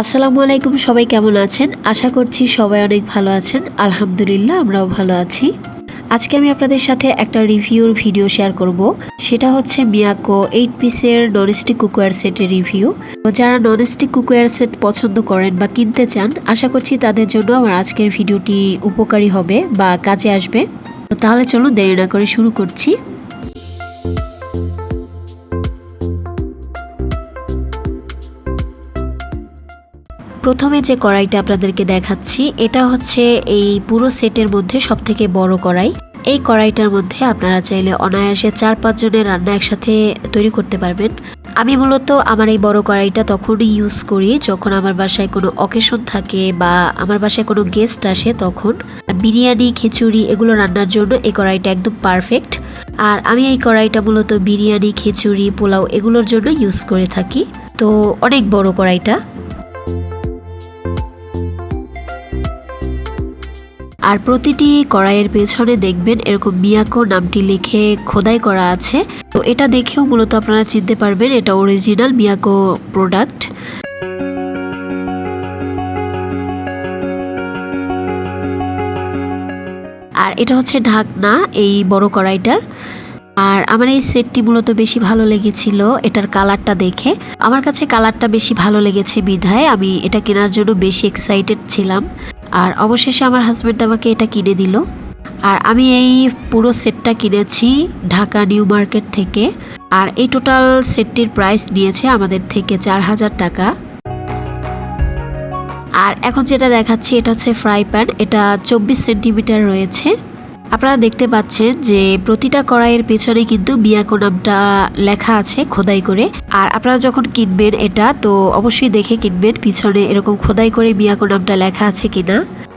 আসসালামু আলাইকুম, সবাই কেমন আছেন? আশা করছি সবাই অনেক ভালো আছেন। আলহামদুলিল্লাহ, আমরাও ভালো আছি। আজকে আমি আপনাদের সাথে একটা রিভিউর ভিডিও শেয়ার করব। সেটা হচ্ছে মিয়াকো এইট পিসের ননস্টিক কুকওয়্যার সেটের রিভিউ। যারা ননস্টিক কুকওয়্যার সেট পছন্দ করেন বা কিনতে চান, আশা করছি তাদের জন্য আমার আজকের ভিডিওটি উপকারী হবে বা কাজে আসবে। তো তাহলে চলুন দেরি না করে শুরু করছি। প্রথমে যে কড়াইটা আপনাদেরকে দেখাচ্ছি, এটা হচ্ছে এই পুরো সেটের মধ্যে সব থেকে বড় কড়াই। এই কড়াইটার মধ্যে আপনারা চাইলে অনায়াসে চার পাঁচ জনের রান্না একসাথে তৈরি করতে পারবেন। আমি মূলত আমার এই বড় কড়াইটা তখনই ইউজ করি যখন আমার বাসায় কোনো অকেশন থাকে বা আমার বাসায় কোনো গেস্ট আসে তখন। বিরিয়ানি, খিচুড়ি এগুলো রান্নার জন্য এই কড়াইটা একদম পারফেক্ট আর আমি এই কড়াইটা মূলত বিরিয়ানি, খিচুড়ি, পোলাও এগুলোর জন্য ইউজ করে থাকি। তো অনেক বড় কড়াইটা। আর প্রতিটি কড়াইয়ের পেছনে দেখবেন এরকম মিয়াকো নামটি লিখে খোদাই করা আছে। তো এটা দেখেও মূলত আপনারা চিনতে পারবেন এটা অরিজিনাল মিয়াকো প্রোডাক্ট আর এটা হচ্ছে ঢাকনা, এই বড় কড়াইটার। আর আমার এই সেটটি মূলত বেশি ভালো লেগেছিল এটার কালারটা দেখে। আমার কাছে কালারটা বেশি ভালো লেগেছে বিধায়, আমি এটা কেনার জন্য বেশি এক্সাইটেড ছিলাম। আর অবশেষে আমার হাজব্যান্ড আমাকে এটা কিনে দিল। আর আমি এই পুরো সেটটা কিনেছি ঢাকা নিউ মার্কেট থেকে। আর এই টোটাল সেটটির প্রাইস নিয়েছে আমাদের থেকে চার হাজার টাকা। আর এখন যেটা দেখাচ্ছি, এটা হচ্ছে ফ্রাই প্যান এটা চব্বিশ সেন্টিমিটার রয়েছে। আপনারা দেখতে পাচ্ছেন যে প্রতিটা কড়াইয়ের পেছনে কিন্তু মিয়াকো নামটা লেখা আছে খোদাই করে। আর আপনারা যখন কিনবেন এটা, তো অবশ্যই দেখে কিনবেন পিছনে এরকম খোদাই করে মিয়াকো নামটা লেখা আছে কিনা।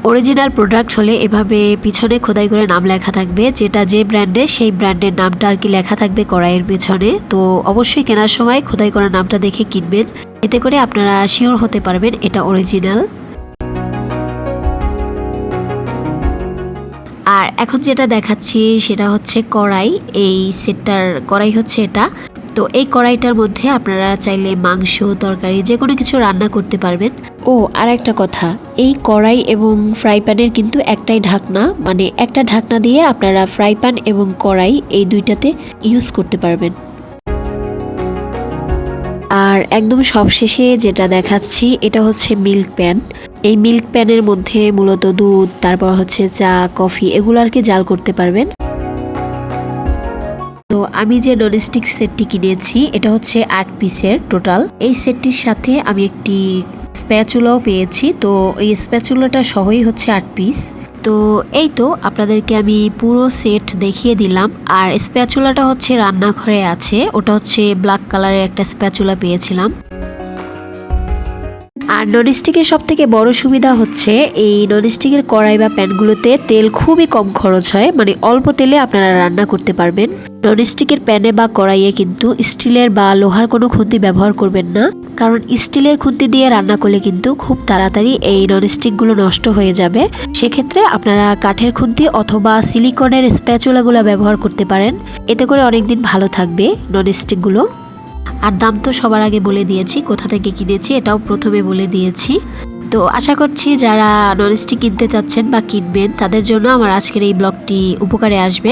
অরিজিনাল প্রোডাক্ট হলে এভাবে পিছনে খোদাই করে নাম লেখা থাকবে, যেটা যে ব্র্যান্ডের সেই ব্র্যান্ডের নামটা আর কি লেখা থাকবে কড়াইয়ের পেছনে। তো অবশ্যই কেনার সময় খোদাই করা নামটা দেখে কিনবেন। এতে করে আপনারা শিওর হতে পারবেন এটা অরিজিনাল এখন যেটা দেখাচ্ছি সেটা হচ্ছে কড়াই। এই সেটটার কড়াই হচ্ছে এটা। তো এই কড়াইটার মধ্যে আপনারা চাইলে মাংস, তরকারি যে কোনো কিছু রান্না করতে পারবেন। ও আর একটা কথা। এই কড়াই এবং ফ্রাই প্যানের কিন্তু একটাই ঢাকনা। মানে একটা ঢাকনা দিয়ে আপনারা ফ্রাই প্যান এবং কড়াই এই দুইটাতে ইউজ করতে পারবেন। আর একদম সবশেষে যেটা দেখাচ্ছি, এটা হচ্ছে মিল্ক প্যান। এই মিল্ক প্যানের মধ্যে মূলত দুধ, তারপর হচ্ছে চা, কফি, এগুলো আর কি জাল করতে পারবেন। তো আমি যে ননস্টিক সেটটি কিনেছি, এটা হচ্ছে আট পিসের টোটাল এই সেটটির সাথে আমি একটি স্প্যাচুলাও পেয়েছি, তো এই স্প্যাচুলাটা সহই হচ্ছে আট পিস। তো এই তো আপনাদেরকে আমি পুরো সেট দেখিয়ে দিলাম। আর স্প্যাচুলাটা হচ্ছে রান্নাঘরে আছে, ওটা হচ্ছে ব্ল্যাক কালারের একটা স্প্যাচুলা পেয়েছিলাম। আর ননস্টিকের সব থেকে বড় সুবিধা হচ্ছে এই ননস্টিকের কড়াই বা প্যানগুলোতে তেল খুবই কম খরচ হয় মানে অল্প তেলে আপনারা রান্না করতে পারবেন। ননস্টিকের প্যানে বা কড়াইয়ে কিন্তু স্টিলের বা লোহার কোনো খুন্তি ব্যবহার করবেন না, কারণ স্টিলের খুন্তি দিয়ে রান্না করলে কিন্তু খুব তাড়াতাড়ি এই ননস্টিকগুলো নষ্ট হয়ে যাবে। সেক্ষেত্রে আপনারা কাঠের খুন্তি অথবা সিলিকনের স্প্যাচুলাগুলো ব্যবহার করতে পারেন, এতে করে অনেকদিন ভালো থাকবে ননস্টিকগুলো আর দাম তো সবার আগে বলে দিয়েছি, কোথা থেকে কিনেছি এটাও প্রথমে বলে দিয়েছি। তো আশা করছি যারা ননস্টিক কিনতে চাচ্ছেন বা কিনবেন, তাদের জন্য আমার আজকের এই ব্লগটি উপকারে আসবে।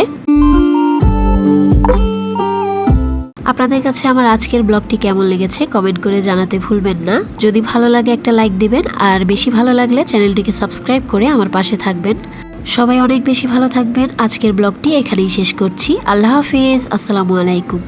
আপনাদের কাছে আমার আজকের ব্লগটি কেমন লেগেছে কমেন্ট করে জানাতে ভুলবেন না। যদি ভালো লাগে একটা লাইক দিবেন, আর বেশি ভালো লাগলে চ্যানেলটিকে সাবস্ক্রাইব করে আমার পাশে থাকবেন। সবাই অনেক বেশি ভালো থাকবেন। আজকের ব্লগটি এখানেই শেষ করছি। আল্লাহ হাফিজ। আসসালামু আলাইকুম।